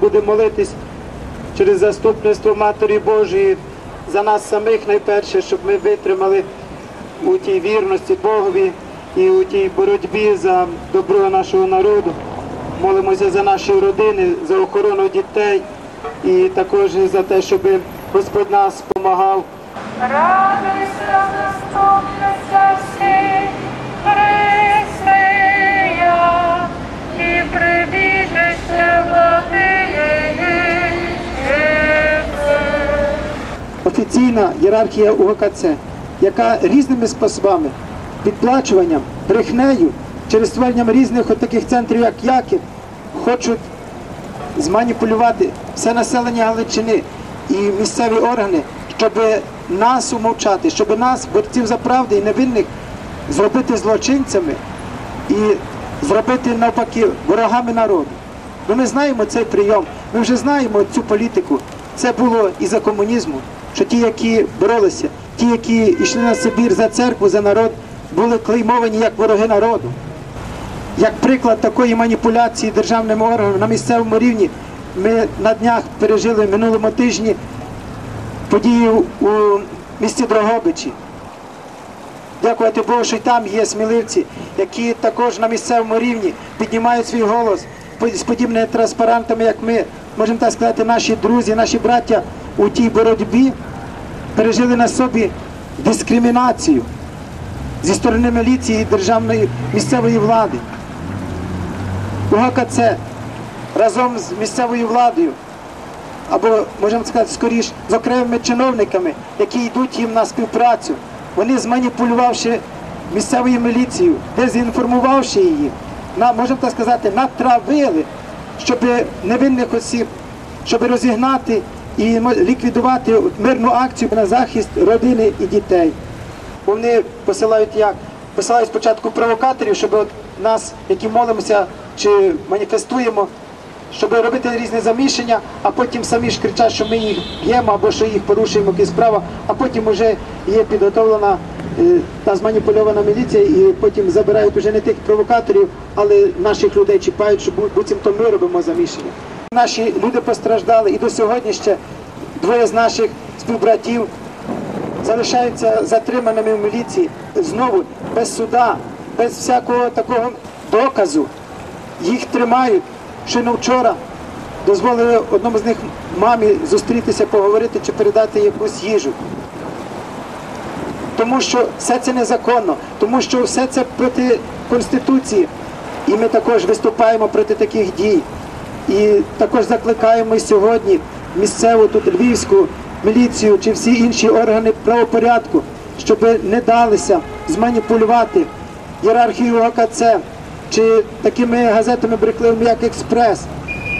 Будемо молитись через заступництво Матері Божої за нас самих найперше, щоб ми витримали у тій вірності Богові і у тій боротьбі за добро нашого народу. Молимося за наші родини, за охорону дітей і також за те, щоб Господь нас допомагав Радуйся, заступниця всіх, офіційна ієрархія УГКЦ, яка різними способами, підплачуванням, брехнею, через створенням різних таких центрів, як Яків, хочуть зманіпулювати все населення Галичини і місцеві органи, щоб нас умовчати, щоб нас, борців за правду і невинних, зробити злочинцями і зробити навпаки ворогами народу. Ну, ми знаємо цей прийом, ми вже знаємо цю політику. Це було і за комунізму, що ті, які боролися, ті, які йшли на Сибір за церкву, за народ, були клеймовані як вороги народу. Як приклад такої маніпуляції державними органами на місцевому рівні, ми на днях пережили в минулому тижні подію у місті Дрогобичі. Дякувати Богу, що й там є сміливці, які також на місцевому рівні піднімають свій голос з подібними транспарантами, як ми, можемо так сказати, наші друзі, наші браття у тій боротьбі пережили на собі дискримінацію зі сторони міліції і державної місцевої влади. УГКЦ разом з місцевою владою, або можемо сказати скоріш, з окремими чиновниками, які йдуть їм на співпрацю, вони зманіпулювавши місцевою міліцією, дезінформувавши її, на, можемо так сказати, натравили, щоб невинних осіб, щоб розігнати і ліквідувати мирну акцію на захист родини і дітей. Вони посилають як? Посилають спочатку провокаторів, щоб от нас, які молимося чи маніфестуємо, щоб робити різні заміщення, а потім самі ж кричать, що ми їх б'ємо або що їх порушуємо якісь права, а потім вже є підготовлена е, та зманіпульована міліція, і потім забирають вже не тих провокаторів, але наших людей чіпають, що бу- буцімто ми робимо заміщення. Наші люди постраждали і до сьогодні ще двоє з наших співбратів залишаються затриманими в міліції знову без суда, без всякого такого доказу. Їх тримають. Щойно вчора дозволили одному з них мамі зустрітися, поговорити чи передати якусь їжу. Тому що все це незаконно, тому що все це проти Конституції. І ми також виступаємо проти таких дій. І також закликаємо сьогодні місцеву тут львівську міліцію чи всі інші органи правопорядку, щоб не далися зманіпулювати ієрархію ОКЦ чи такими газетами брехливими, як Експрес.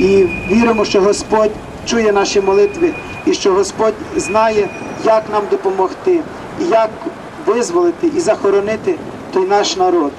І віримо, що Господь чує наші молитви і що Господь знає, як нам допомогти, і як визволити і захоронити той наш народ.